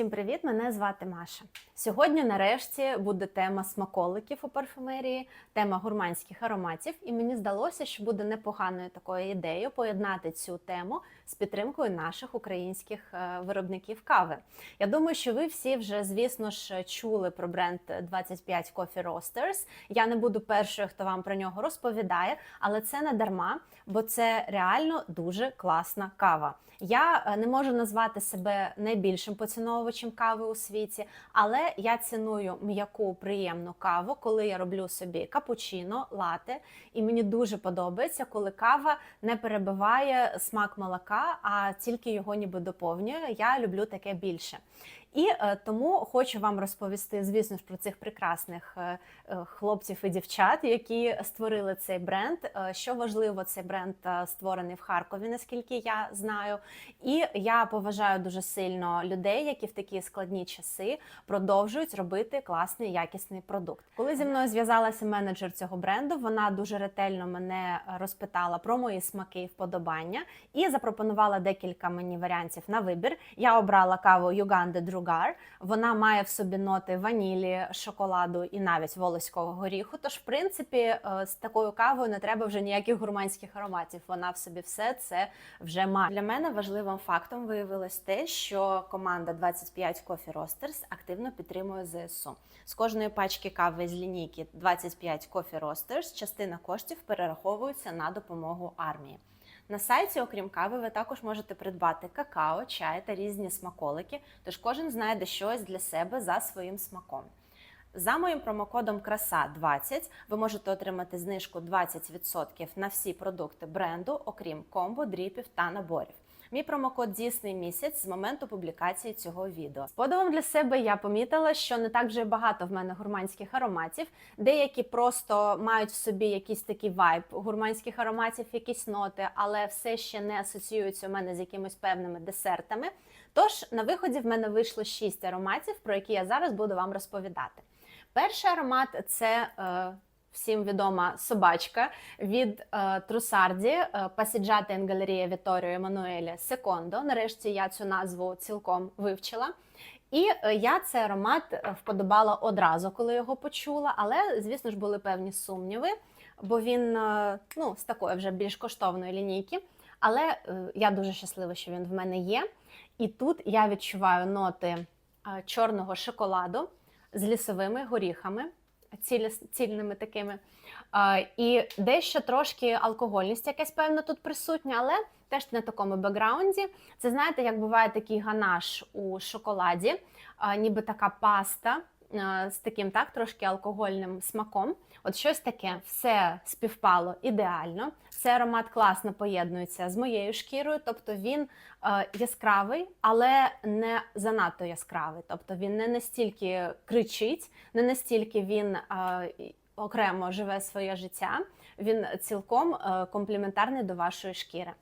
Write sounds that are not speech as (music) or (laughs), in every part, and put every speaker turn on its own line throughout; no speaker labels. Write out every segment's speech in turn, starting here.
Всім привіт! Мене звати Маша. Сьогодні, нарешті, буде тема смаколиків у парфумерії, тема гурманських ароматів, і мені здалося, що буде непоганою такою ідеєю поєднати цю тему з підтримкою наших українських е, виробників кави. Я думаю, що ви всі вже, звісно ж, чули про бренд 25 Coffee Roasters. Я не буду першою, хто вам про нього розповідає, але це не дарма, бо це реально дуже класна кава. Я е, не можу назвати себе найбільшим поціновувачем кави у світі, але я ціную м'яку приємну каву, коли я роблю собі капучино, лате, і мені дуже подобається, коли кава не перебиває смак молока, а тільки його ніби доповнює. Я люблю таке більше. І е, тому хочу вам розповісти, звісно ж, про цих прекрасних е, е, хлопців і дівчат, які створили цей бренд. Що важливо, цей бренд створений в Харкові, наскільки я знаю. І я поважаю дуже сильно людей, які в такі складні часи продовжують робити класний якісний продукт. Коли зі мною зв'язалася менеджер цього бренду, вона дуже ретельно мене розпитала про мої смаки і вподобання і запропонувала декілька мені варіантів на вибір. Я обрала каву Юганди Другар. Вона має в собі ноти ванілі, шоколаду і навіть волоського горіху. Тож, в принципі, е, з такою кавою не треба вже ніяких гурманських ароматів. Вона в собі все це вже має. Для мене важливим фактом виявилось те, що команда 25 Coffee Roasters активно підтримує ЗСУ. З кожної пачки кави з лінійки 25 Coffee Roasters частина коштів перераховується на допомогу армії. На сайті, окрім кави, ви також можете придбати какао, чай та різні смаколики, тож кожен знайде щось для себе за своїм смаком. За моїм промокодом краса 20 ви можете отримати знижку 20% на всі продукти бренду, окрім комбо, дріпів та наборів. Мій промокод дійсний місяць з моменту публікації цього відео. З подивом для себе я помітила, що не так вже багато в мене гурманських ароматів. Деякі просто мають в собі якийсь такий вайб гурманських ароматів, якісь ноти, але все ще не асоціюються у мене з якимись певними десертами. Тож на виході в мене вийшло 6 ароматів, про які я зараз буду вам розповідати. Перший аромат це е, всім відома собачка від е, Трусарді е, Пасіджата Галерія Віторіо Еммануеля Секондо. Нарешті я цю назву цілком вивчила. І е, я цей аромат е, вподобала одразу, коли його почула. Але, звісно ж, були певні сумніви, бо він е, ну, з такої вже більш коштовної лінійки. Але я дуже щаслива, що він в мене є. І тут я відчуваю ноти чорного шоколаду з лісовими горіхами, цільними такими. І дещо трошки алкогольність якась певна тут присутня, але теж на такому бекграунді. Це знаєте, як буває такий ганаш у шоколаді, ніби така паста з таким так трошки алкогольним смаком. От щось таке, все співпало ідеально. Цей аромат класно поєднується з моєю шкірою, тобто він е, яскравий, але не занадто яскравий. Тобто він не настільки кричить, не настільки він е, окремо живе своє життя. Він цілком е, комплементарний до вашої шкіри.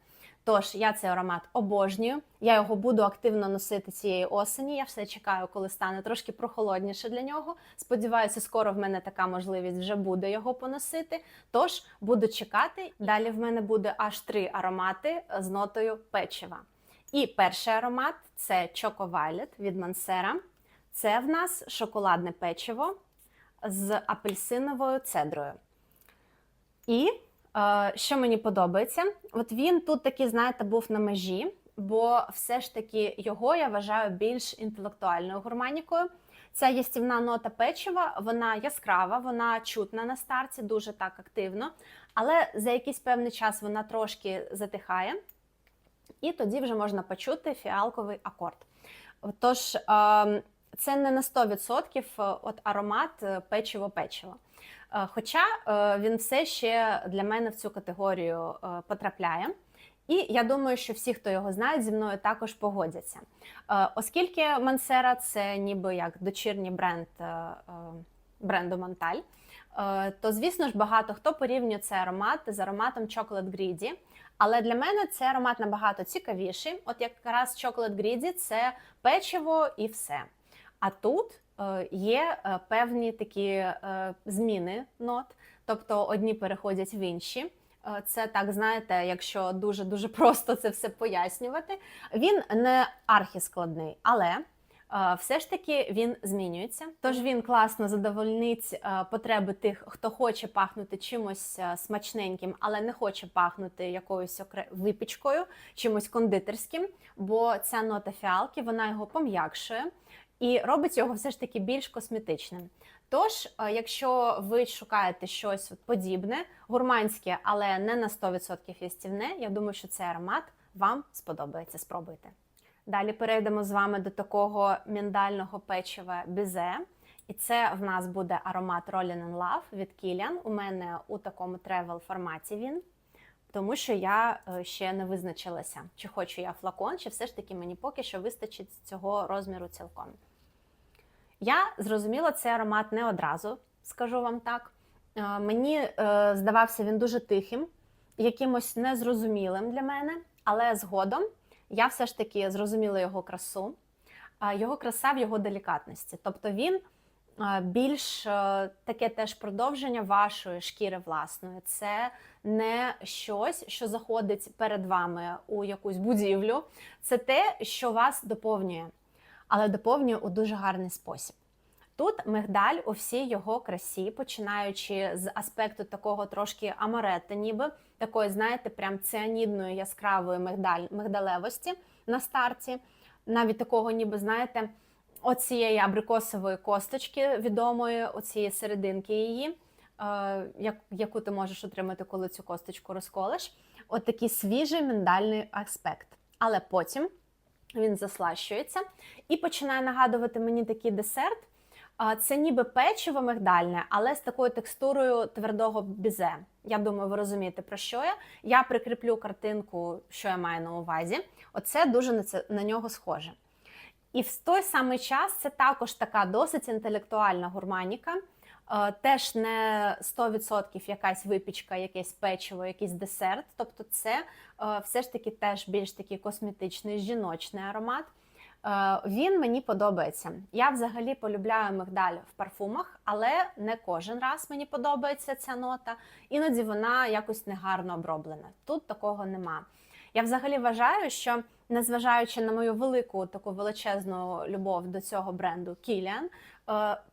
Тож я цей аромат обожнюю. Я його буду активно носити цієї осені. Я все чекаю, коли стане трошки прохолодніше для нього. Сподіваюся, скоро в мене така можливість вже буде його поносити. Тож буду чекати. Далі в мене буде аж три аромати з нотою печива. І перший аромат це Choco Violet від Мансера. Це в нас шоколадне печиво з апельсиновою цедрою. І е, що мені подобається, от він тут такий, знаєте, був на межі, бо все ж таки його я вважаю більш інтелектуальною гурманікою. Ця їстівна нота печива, вона яскрава, вона чутна на старті, дуже так активно, але за якийсь певний час вона трошки затихає, і тоді вже можна почути фіалковий акорд. Тож, е, це не на 100% от аромат е, печиво-печиво. Е, Хоча е, він все ще для мене в цю категорію е, потрапляє. І я думаю, що всі, хто його знають, зі мною також погодяться. Оскільки Мансера це ніби як дочірній бренд бренду Монталь, то звісно ж багато хто порівнює цей аромат з ароматом Chocolate Greedy. Але для мене цей аромат набагато цікавіший. От якраз Chocolate Greedy – це печиво і все. А тут є е, певні такі е, зміни нот, тобто одні переходять в інші. Е, Це так, знаєте, якщо дуже дуже (laughs) просто це все пояснювати. Він не архіскладний, але е, все ж таки він змінюється. Тож він класно задовольнить е, потреби тих, хто хоче пахнути чимось е, смачненьким, але не хоче пахнути якоюсь випічкою, чимось кондитерським, бо ця нота фіалки вона його пом'якшує і робить його все ж таки більш косметичним. Тож, е, якщо ви шукаєте щось подібне, гурманське, але не на 100% їстівне, я думаю, що цей аромат вам сподобається. Спробуйте. Далі перейдемо з вами до такого міндального печива бізе. І це в нас буде аромат Rollin in Love від Kilian. У мене у такому тревел форматі він, тому що я е, ще не визначилася, чи хочу я флакон, чи все ж таки мені поки що вистачить цього розміру цілком. Я зрозуміла цей аромат не одразу, скажу вам так. Е, Мені е, здавався він дуже тихим, якимось незрозумілим для мене, але згодом я все ж таки зрозуміла його красу, його краса в його делікатності. Тобто він е, більш таке теж продовження вашої шкіри власної. Це не щось, що заходить перед вами у якусь будівлю. Це те, що вас доповнює, але доповнює у дуже гарний спосіб. Тут мигдаль у всій його красі, починаючи з аспекту такого трошки амаретта, ніби такої, знаєте, прям ціанідної яскравої мигдаль, мигдалевості на старті, навіть такого, ніби, знаєте, оцієї абрикосової косточки відомої, оцієї серединки її, е, яку ти можеш отримати, коли цю косточку розколеш. От такий свіжий миндальний аспект. Але потім він заслащується і починає нагадувати мені такий десерт. Це ніби печиво мигдальне, але з такою текстурою твердого бізе. Я думаю, ви розумієте, про що я. Я прикріплю картинку, що я маю на увазі. Оце дуже на, це, на нього схоже. І в той самий час це також така досить інтелектуальна гурманіка. Е, Теж не 100% якась випічка, якесь печиво, якийсь десерт. Тобто, це е, все ж таки теж більш такий косметичний жіночний аромат. Е, Він мені подобається. Я взагалі полюбляю мигдаль в парфумах, але не кожен раз мені подобається ця нота. Іноді вона якось негарно оброблена. Тут такого нема. Я взагалі вважаю, що незважаючи на мою велику таку величезну любов до цього бренду Kilian,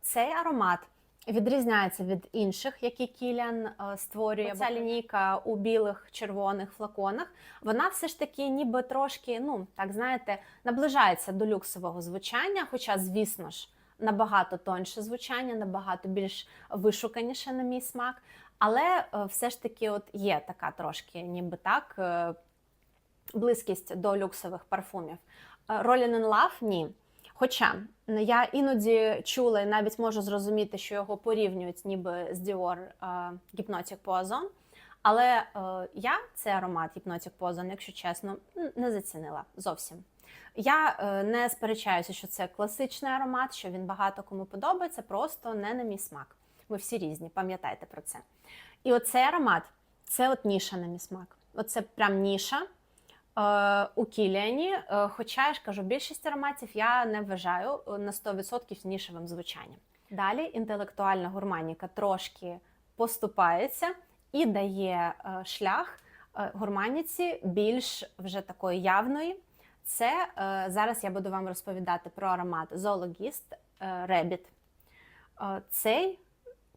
цей аромат відрізняється від інших, які Кілян створює. Ця лінійка у білих червоних флаконах. Вона все ж таки, ніби трошки, ну так знаєте, наближається до люксового звучання, хоча, звісно ж, набагато тоньше звучання, набагато більш вишуканіше на мій смак. Але е, все ж таки, от є така трошки, ніби так, е, близькість до люксових парфумів. Е, Rollin in Love – ні. Хоча я іноді чула і навіть можу зрозуміти, що його порівнюють ніби з е, Hypnotic Poison, але е, я цей аромат Hypnotic Poison, якщо чесно, не зацінила зовсім. Я е, не сперечаюся, що це класичний аромат, що він багато кому подобається, просто не на мій смак. Ми всі різні, пам'ятайте про це. І оцей аромат це от ніша на мій смак. Оце прям ніша. Е, у Кіліані, е, хоча я ж кажу, більшість ароматів я не вважаю е, на 100% нішевим звучанням. Далі інтелектуальна гурманіка трошки поступається і дає шлях гурманіці більш вже такої явної. Це зараз я буду вам розповідати про аромат Rabbit. Е, Цей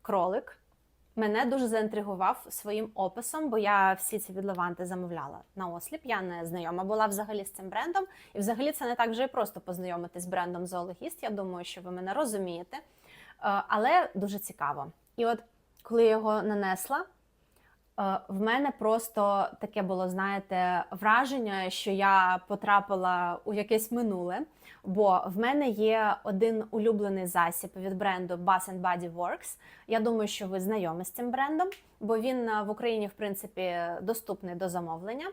кролик мене дуже заінтригував своїм описом, бо я всі ці відливанти замовляла на осліп. Я не знайома була взагалі з цим брендом. І взагалі це не так вже і просто познайомитись з брендом зоологіст. Я думаю, що ви мене розумієте. Е, Але дуже цікаво. І от коли я його нанесла, в мене просто таке було, знаєте, враження, що я потрапила у якесь минуле. Бо в мене є один улюблений засіб від бренду Bath Body Works. Я думаю, що ви знайомі з цим брендом, бо він е, в Україні, в принципі, доступний до замовлення.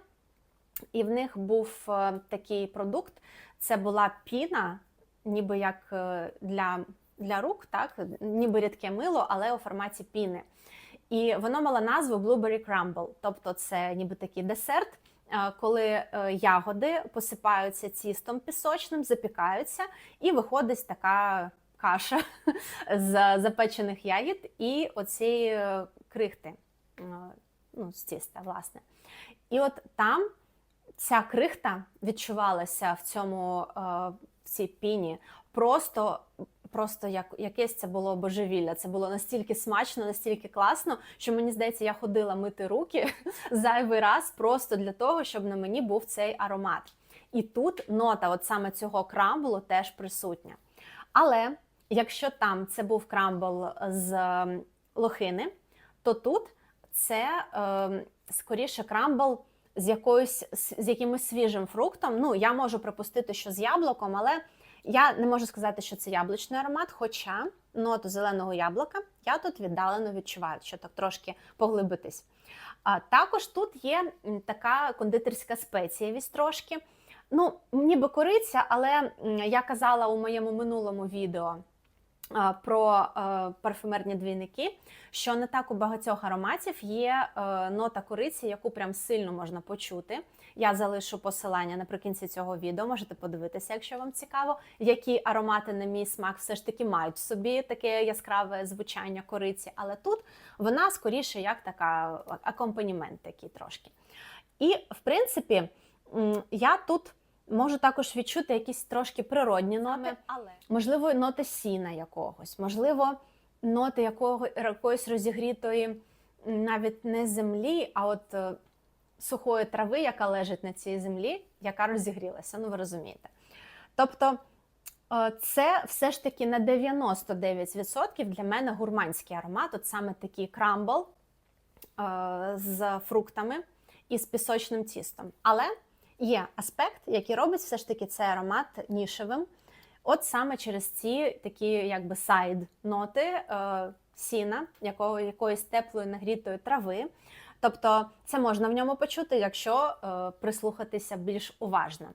І в них був е, такий продукт: це була піна, ніби як е, для, для рук, так? ніби рідке мило, але у форматі піни. І воно мало назву Blueberry Crumble, тобто це ніби такий десерт, е, коли е, ягоди посипаються тістом пісочним, запікаються, і виходить така каша (laughs) з запечених ягід і оцієї е, крихти ну, з тіста, власне. І от там ця крихта відчувалася в цьому в цій піні просто. Просто як якесь це було божевілля. Це було настільки смачно, настільки класно, що мені здається, я ходила мити руки (laughs) зайвий раз просто для того, щоб на мені був цей аромат. І тут нота, от саме цього крамбулу, теж присутня. Але якщо там це був крамбл з ем, лохини, то тут це е, скоріше крамбл з якоюсь з якимось свіжим фруктом. Ну, я можу припустити, що з яблуком, але я не можу сказати, що це яблучний аромат, хоча ноту зеленого яблука я тут віддалено відчуваю, що так трошки поглибитись. А також тут є така кондитерська спецієвість трошки. Ну, ніби кориця, але я казала у моєму минулому відео про е, парфюмерні двійники, що не так у багатьох ароматів є е, нота кориці, яку прям сильно можна почути. Я залишу посилання наприкінці цього відео. Можете подивитися, якщо вам цікаво, які аромати на мій смак все ж таки мають в собі таке яскраве звучання кориці, але тут вона скоріше як така акомпанімент такий трошки. І в принципі, я тут можу також відчути якісь трошки природні ноти,
але
можливо, ноти сіна якогось, можливо, ноти якого, якоїсь розігрітої навіть не землі, а от е, сухої трави, яка лежить на цій землі, яка розігрілася. Ну, ви розумієте. Тобто, е, це все ж таки на 99% для мене гурманський аромат, от саме такий крамбл е, з фруктами і з пісочним тістом. Але є аспект, який робить все ж таки цей аромат нішевим. От саме через ці такі якби сайд ноти е, сіна, якого, якоїсь теплої нагрітої трави. Тобто це можна в ньому почути, якщо е, прислухатися більш уважно.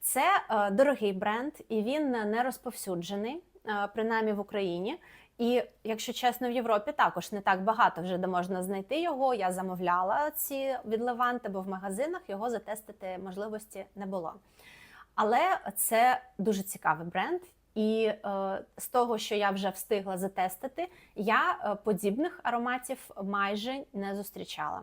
Це е, дорогий бренд, і він не розповсюджений, е, принаймні в Україні. І якщо чесно, в Європі також не так багато вже де можна знайти його. Я замовляла ці від Леванти, бо в магазинах його затестити можливості не було. Але це дуже цікавий бренд. І е, з того, що я вже встигла затестити, я е, подібних ароматів майже не зустрічала.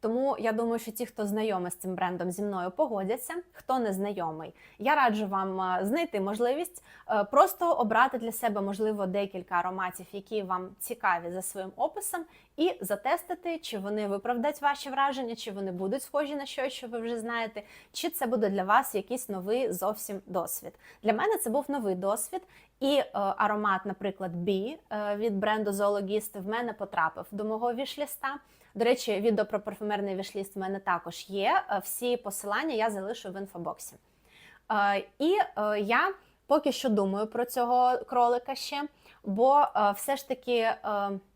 Тому я думаю, що ті, хто знайомий з цим брендом зі мною, погодяться. Хто не знайомий, я раджу вам е, знайти можливість е, просто обрати для себе, можливо, декілька ароматів, які вам цікаві за своїм описом, і затестити, чи вони виправдать ваші враження, чи вони будуть схожі на щось, що ви вже знаєте, чи це буде для вас якийсь новий зовсім досвід. Для мене це був новий досвід, і е, аромат, наприклад, Бі е, від бренду Zoologist в мене потрапив до мого вішліста. До речі, відео про парфюмерний вішліст в мене також є. Е, Всі посилання я залишу в інфобоксі. Е, І е, я поки що думаю про цього кролика ще. Бо все ж таки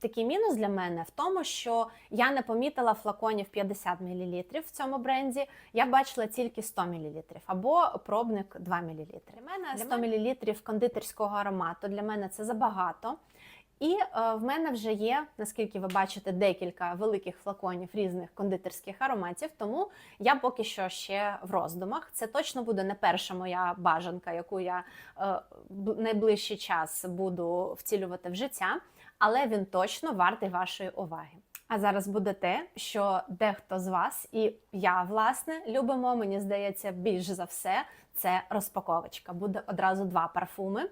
такий мінус для мене в тому, що я не помітила флаконів 50 мл в цьому бренді. Я бачила тільки 100 мл або пробник 2 мл. Для мене 100 мл кондитерського аромату для мене це забагато. І е, в мене вже є, наскільки ви бачите, декілька великих флаконів різних кондитерських ароматів. Тому я поки що ще в роздумах. Це точно буде не перша моя бажанка, яку я е, найближчий час буду втілювати в життя, але він точно вартий вашої уваги. А зараз буде те, що дехто з вас, і я, власне, любимо, мені здається, більш за все, це розпаковочка. Буде одразу два парфуми.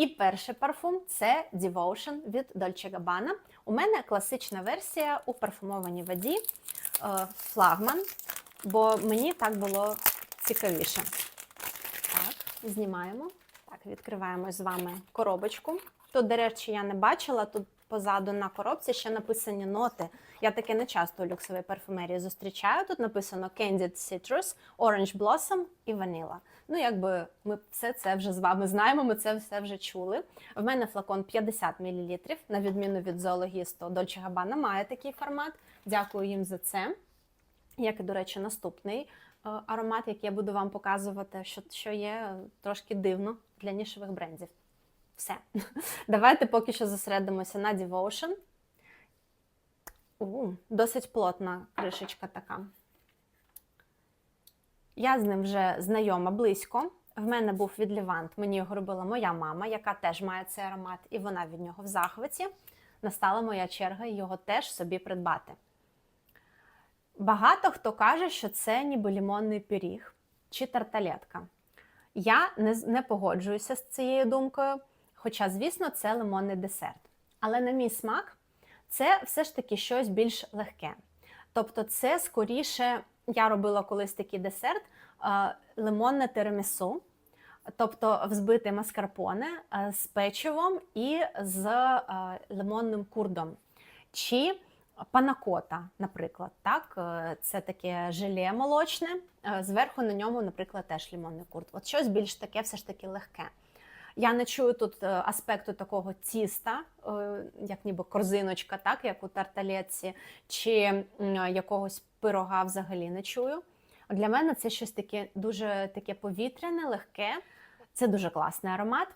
І перший парфум це Devotion від Dolce Gabbana. У мене класична версія у парфумованій воді е, флагман, бо мені так було цікавіше. Так, знімаємо. Так, відкриваємо з вами коробочку. Тут, до речі, я не бачила. Тут позаду на коробці ще написані ноти. Я таке не часто у люксовій парфумерії зустрічаю. Тут написано Candied Citrus, Orange Blossom і Vanilla. Ну, якби ми все це вже з вами знаємо, ми це все вже чули. В мене флакон 50 мл, на відміну від зоологісту Dolce Gabbana має такий формат. Дякую їм за це. Як і, до речі, наступний е, аромат, який я буду вам показувати, що, що є е, трошки дивно для нішевих брендів. Все. (laughs) Давайте поки що зосередимося на Devotion. У, досить плотна кришечка така. Я з ним вже знайома близько. В мене був від Левант, мені його робила моя мама, яка теж має цей аромат, і вона від нього в захваті. Настала моя черга його теж собі придбати. Багато хто каже, що це ніби лімонний пиріг чи тарталетка. Я не, не погоджуюся з цією думкою, хоча, звісно, це лимонний десерт. Але на мій смак це все ж таки щось більш легке. Тобто, це скоріше, я робила колись такий десерт е, лимонне тирамісу, тобто взбити маскарпоне е, з печивом і з е, лимонним курдом. Чи панакота, наприклад, так, це таке желе молочне, зверху на ньому, наприклад, теж лимонний курд. От щось більш таке, все ж таки легке. Я не чую тут е, аспекту такого тіста, е, як ніби корзиночка, так, як у тарталетці, чи якогось пирога взагалі не чую. Для мене це щось таке дуже таке повітряне, легке. Це дуже класний аромат.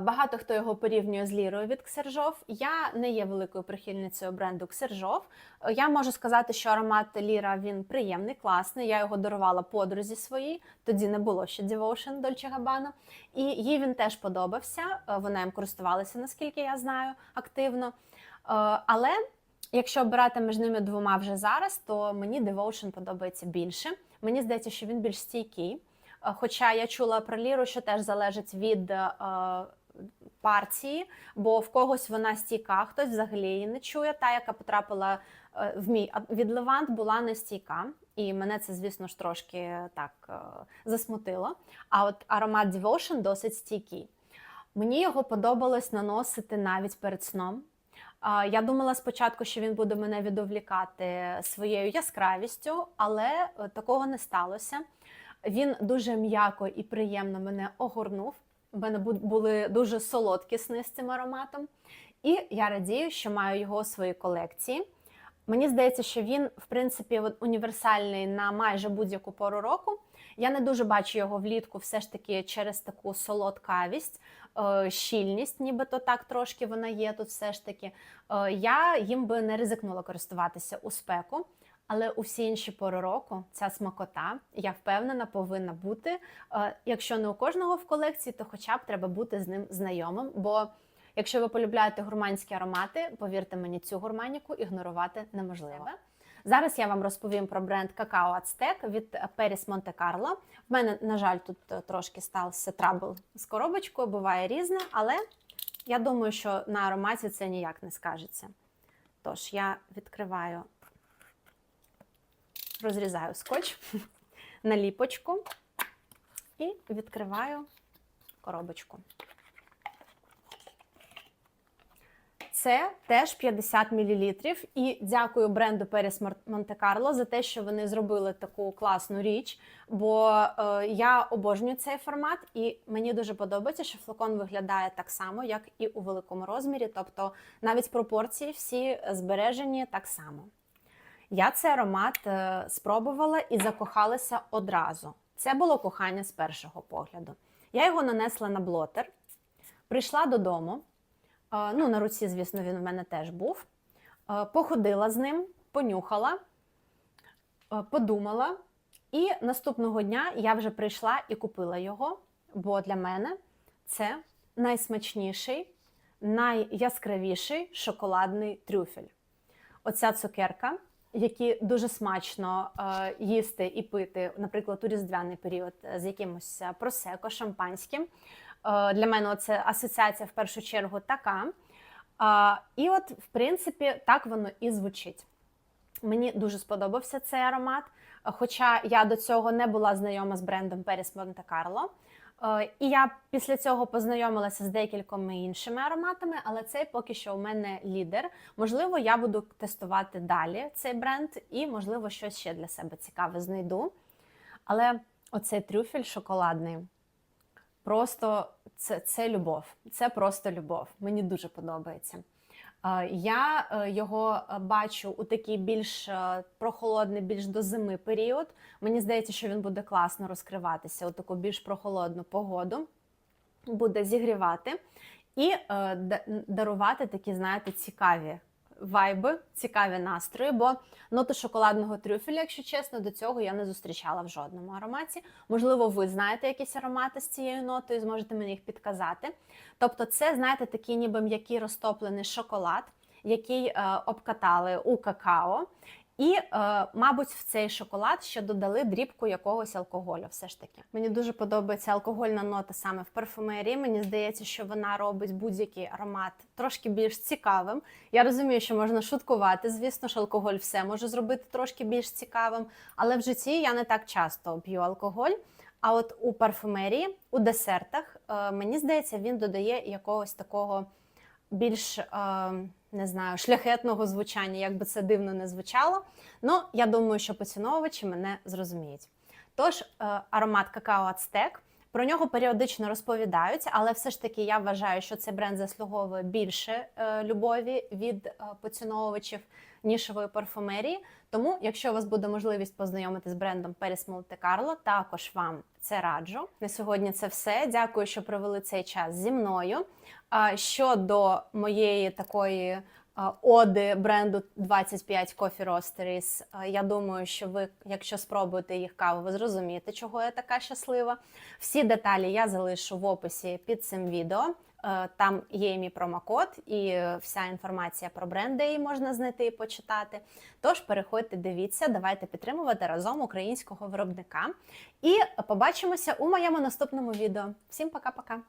Багато хто його порівнює з лірою від Ксержов. Я не є великою прихильницею бренду Ксержов. Я можу сказати, що аромат Ліра він приємний, класний. Я його дарувала подрузі своїй. Тоді не було ще Devotion Dolce Gabbana. І їй він теж подобався. Е, Вона їм користувалася, наскільки я знаю, активно. Е, Але якщо обирати між ними двома вже зараз, то мені Devotion подобається більше. Мені здається, що він більш стійкий. Е, Хоча я чула про ліру, що теж залежить від е, партії, бо в когось вона стійка, хтось взагалі її не чує. Та, яка потрапила е, в мій від Левант, була не стійка. І мене це, звісно ж, трошки так засмутило. А от аромат Devotion досить стійкий. Мені його подобалось наносити навіть перед сном. Я думала спочатку, що він буде мене відволікати своєю яскравістю, але такого не сталося. Він дуже м'яко і приємно мене огорнув. У мене були дуже солодкі сни з цим ароматом. І я радію, що маю його у своїй колекції. Мені здається, що він, в принципі, універсальний на майже будь-яку пору року. Я не дуже бачу його влітку, все ж таки через таку солодкавість, е, щільність, нібито так трошки вона є тут все ж таки. Е, Я їм би не ризикнула користуватися у спеку. Але у всі інші пори року ця смакота, я впевнена, повинна бути. Е, Якщо не у кожного в колекції, то хоча б треба бути з ним знайомим. Бо якщо ви полюбляєте гурманські аромати, повірте мені, цю гурманіку ігнорувати неможливо. Зараз я вам розповім про бренд Какао Ацтек від Періс Монте Карло. В мене, на жаль, тут е, трошки стався трабл з коробочкою, буває різне, але я думаю, що на ароматі це ніяк не скажеться. Тож я відкриваю розрізаю скотч (laughs) на ліпочку і відкриваю коробочку. Це теж 50 мл. І дякую бренду Періс Монте Карло за те, що вони зробили таку класну річ. Бо е, я обожнюю цей формат, і мені дуже подобається, що флакон виглядає так само, як і у великому розмірі. Тобто навіть пропорції всі збережені так само. Я цей аромат е, спробувала і закохалася одразу. Це було кохання з першого погляду. Я його нанесла на блотер, прийшла додому. е, Ну, на руці, звісно, він в мене теж був. е, Походила з ним, понюхала, подумала. І наступного дня я вже прийшла і купила його, бо для мене це найсмачніший, найяскравіший шоколадний трюфель. Оця цукерка, які дуже смачно е, їсти і пити, наприклад, у різдвяний період е, з якимось е, просеко, шампанським. Е, для мене це асоціація в першу чергу така. Е, і от, в принципі, так воно і звучить. Мені дуже сподобався цей аромат, е, хоча я до цього не була знайома з брендом Періс Монте Карло. Е, І я після цього познайомилася з декількома іншими ароматами, але цей поки що у мене лідер. Можливо, я буду тестувати далі цей бренд і, можливо, щось ще для себе цікаве знайду. Але оцей трюфель шоколадний. Просто це, це любов. Це просто любов. Мені дуже подобається. Е, Я е, його е, бачу у такий більш прохолодний, більш до зими період. Мені здається, що він буде класно розкриватися у таку більш прохолодну погоду, буде зігрівати і дарувати такі, знаєте, цікаві вайби, цікаві настрої. Бо ноту шоколадного трюфеля, якщо чесно, до цього я не зустрічала в жодному ароматі. Можливо, ви знаєте якісь аромати з цією нотою, зможете мені їх підказати. Тобто, це, знаєте, такий ніби м'який розтоплений шоколад, який е, обкатали у какао. І, е, мабуть, в цей шоколад ще додали дрібку якогось алкоголю. Все ж таки. Мені дуже подобається алкогольна нота саме в парфумерії. Мені здається, що вона робить будь-який аромат трошки більш цікавим. Я розумію, що можна шуткувати. Звісно ж, алкоголь все може зробити трошки більш цікавим, але в житті я не так часто п'ю алкоголь. А от у парфумерії, у десертах, е, мені здається, він додає якогось такого більш е, не знаю, шляхетного звучання, як би це дивно не звучало. Ну, я думаю, що поціновувачі мене зрозуміють. Тож, е, аромат какао Ацтек. Про нього періодично розповідають, але все ж таки я вважаю, що цей бренд заслуговує більше е, любові від е, поціновувачів нішевої парфумерії. Тому, якщо у вас буде можливість познайомитися з брендом Paris Monte Carlo, також вам це раджу. На сьогодні це все. Дякую, що провели цей час зі мною. Щодо моєї такої оди бренду 25 Coffee Roasteries, я думаю, що ви, якщо спробуєте їх каву, ви зрозумієте, чого я така щаслива. Всі деталі я залишу в описі під цим відео. Е, Там є мій промокод, і вся інформація про бренди її можна знайти і почитати. Тож переходьте, дивіться, давайте підтримувати разом українського виробника. І побачимося у моєму наступному відео. Всім пока-пока!